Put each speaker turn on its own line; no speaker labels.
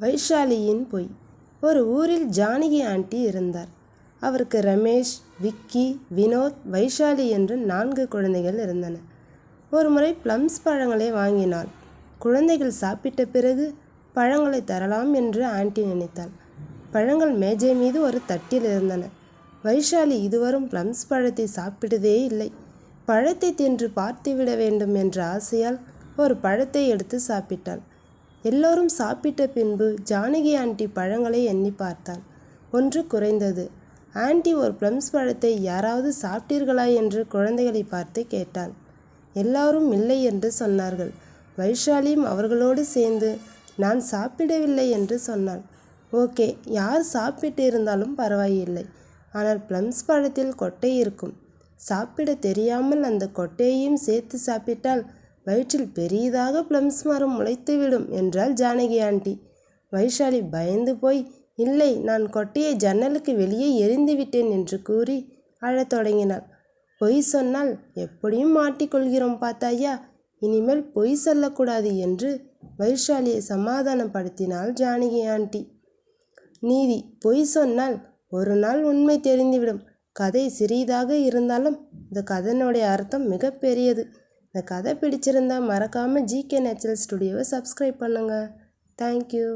வைஷாலியின் பொய் ஒரு ஊரில் ஜானகி ஆண்டி இருந்தார். அவருக்கு ரமேஷ், விக்கி, வினோத், வைஷாலி என்று நான்கு குழந்தைகள் இருந்தன ஒரு முறை ப்ளம்ஸ் பழங்களை வாங்கினாள். குழந்தைகள் சாப்பிட்ட பிறகு பழங்களை தரலாம் என்று ஆண்டி நினைத்தாள். பழங்கள் மேஜை மீது ஒரு தட்டில் இருந்தன. வைஷாலி இதுவரும் ப்ளம்ஸ் பழத்தை சாப்பிட்டதே இல்லை. பழத்தை தின்று பார்த்துவிட வேண்டும் என்ற ஆசையால் ஒரு பழத்தை எடுத்து சாப்பிட்டாள். எல்லோரும் சாப்பிட்ட பின்பு ஜானகி ஆண்டி பழங்களை எண்ணி பார்த்தாள். ஒன்று குறைந்தது. ஆண்டி ஒரு பிளம்ஸ் பழத்தை யாராவது சாப்பிட்டீர்களா என்று குழந்தைகளை பார்த்து கேட்டாள். எல்லாரும் இல்லை என்று சொன்னார்கள். வைஷாலியும் அவர்களோடு சேர்ந்து நான் சாப்பிடவில்லை என்று சொன்னாள். ஓகே யார் சாப்பிட்டிருந்தாலும் பரவாயில்லை. ஆனால் பிளம்ஸ் பழத்தில் கொட்டை இருக்கும். சாப்பிட தெரியாமல் அந்த கொட்டையையும் சேர்த்து சாப்பிட்டால் வயிற்றில் பெரியதாக பிளம்ஸ் மரம் முளைத்துவிடும் என்றாள் ஜானகி ஆண்டி. வைஷாலி பயந்து போய் இல்லை நான் கொட்டையை ஜன்னலுக்கு வெளியே எறிந்துவிட்டேன் என்று கூறி அழத் தொடங்கினாள். பொய் சொன்னால் எப்படியும் மாட்டிக்கொள்கிறோம் பார்த்தாயா இனிமேல் பொய் சொல்லக்கூடாது என்று வைஷாலியை சமாதானப்படுத்தினாள் ஜானகி ஆண்டி. நீதி பொய் சொன்னால் ஒரு நாள் உண்மை தெரிந்துவிடும். கதை சிறியதாக இருந்தாலும் இந்த கதனுடைய அர்த்தம் மிகப்பெரியது. இந்த கதை பிடிச்சிருந்தா மறக்காமல் ஜிகே நேச்சுரல் ஸ்டுடியோவை சப்ஸ்கிரைப் பண்ணுங்கள் தேங்க்யூ